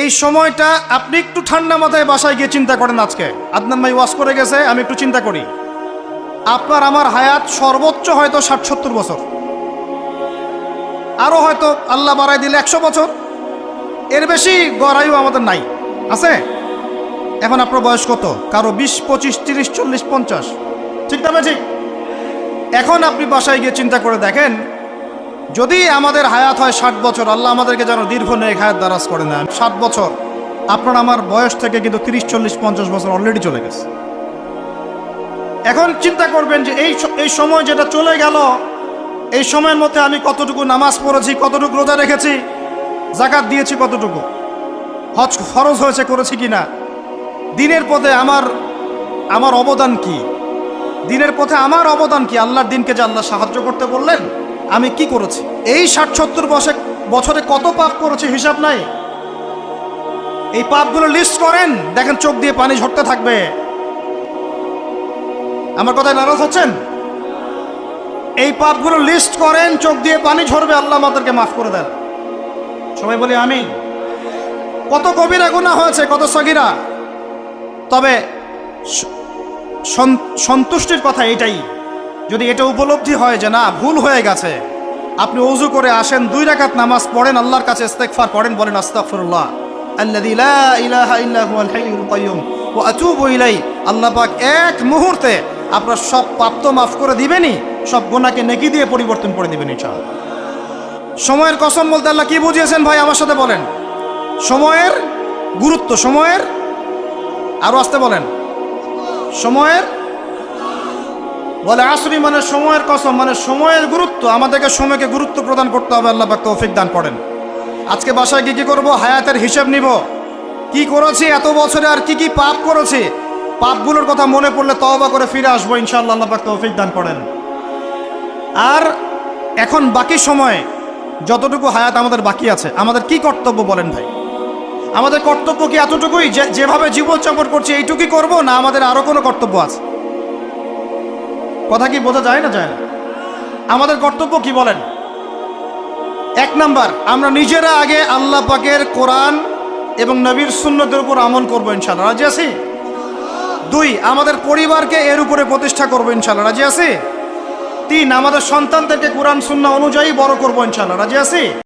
এই সময়টা আপনি একটু ঠান্ডা মাথায় বাসায় গিয়ে চিন্তা করেন আজকে। আদনান ভাই ওয়াশ করে গেছে, আমি একটু চিন্তা করি। আপনার আমার হায়াত সর্বোচ্চ হয়তো ষাট সত্তর বছর। আরও হয়তো আল্লাহ বাড়াই দিলে একশো বছর। এর বেশি গড়াইও আমাদের নাই। আছে? এখন আপনার বয়স কত? কারও বিশ, পঁচিশ, তিরিশ, চল্লিশ, পঞ্চাশ। ঠিক না ঠিক? এখন আপনি বাসায় গিয়ে চিন্তা করে দেখেন যদি আমাদের হায়াত হয় ষাট বছর, আল্লাহ আমাদেরকে যেন দীর্ঘ নেক হায়াত দ্বারাজ করে না ষাট বছর, আপনার আমার বয়স থেকে কিন্তু তিরিশ, চল্লিশ, পঞ্চাশ বছর অলরেডি চলে গেছে। এখন চিন্তা করবেন যে এই এই সময় যেটা চলে গেল, এই সময়ের মধ্যে আমি কতটুকু নামাজ পড়েছি, কতটুকু রোজা রেখেছি, জাকাত দিয়েছি কতটুকু, হজ ফরজ হয়েছে করেছি কি না দিনের পথে আমার আমার অবদান কি, দিনের পথে আমার অবদান কি, আল্লাহর দিনকে যে আল্লাহ সাহায্য করতে বললেন আমি কি করেছি? এই ষাট সত্তর বছর বছরে কত পাপ করেছি হিসাব নাই। এই পাপগুলো লিস্ট করেন, দেখেন চোখ দিয়ে পানি ঝরতে থাকবে। আমার কথায় নারাজ হচ্ছেন? এই পাপগুলো লিস্ট করেন, চোখ দিয়ে পানি ঝরবে, আল্লাহ আমাদেরকে মাফ করে দেন। সবাই বলি আমি কত কবিরা গুণা হয়েছে, কত সগিরা। তবে সন্তুষ্টির কথা এটাই। যদি এটা উপলব্ধি হয় যে না, ভুল হয়ে গেছে, আপনি অজু করে আসেন, দুই রাকাত নামাজ পড়েন, আল্লাহর কাছে ইস্তেগফার করেন, বলেন, আস্তাগফিরুল্লাহ। আল্লাযী লা ইলাহা ইল্লা হুয়াল হাইয়ুল কাইয়্যুম, ওয়া আতুবু ইলাই আল্লাহ পাক এক মুহূর্তে আপনার সব পাপ তো মাফ করে দিবেনই, সব গুনাহকে নেকি দিয়ে পরিবর্তন করে দিবেন, ইনশাআল্লাহ। সময়ের কসম বলতে আল্লাহ কি বুঝিয়েছেন ভাই, আমার সাথে বলেন। সময়ের গুরুত্ব, সময়ের, আরও আসতে বলেন। সময়ের বলে আসরি মানে সময়ের কসম মানে সময়ের গুরুত্ব। আমাদেরকে সময়কে গুরুত্ব প্রদান করতে হবে, আল্লাহ পাক তৌফিক দান করেন। আজকে বাসায় কী কী করব? হায়াতের হিসেব নিব। কি করেছি? এত বছরে আর কি কি পাপ করেছি? পাপগুলোর কথা মনে পড়লে তওবা করে ফিরে আসব, ইনশাআল্লাহ আল্লাহ পাক তৌফিক দান করেন। আর এখন বাকি সময়, যতটুকু হায়াত আমাদের বাকি আছে, আমাদের কি কর্তব্য বলেন ভাই? আমাদের কর্তব্য কি এতটুকুই? যেভাবে জীবনযাপন করছি, এইটুকুই করব না আমাদের আরও কোনো কর্তব্য আছে? কথা কি বোঝা যায় না যায় না? আমাদের কর্তব্য কি বলেন? এক নাম্বার, আমরা নিজেরা আগে আল্লাহ পাকের কোরআন এবং নবীর সুন্নতের উপর আমল করব ইনশাল্লাহ রাজি আছি? দুই, আমাদের পরিবারকে এর উপরে প্রতিষ্ঠা করব ইনশাল্লাহ রাজি আছি? তিন, আমাদের সন্তানদেরকে কোরআন সুন্না অনুযায়ী বড় করব ইনশাল্লাহ রাজি আছি?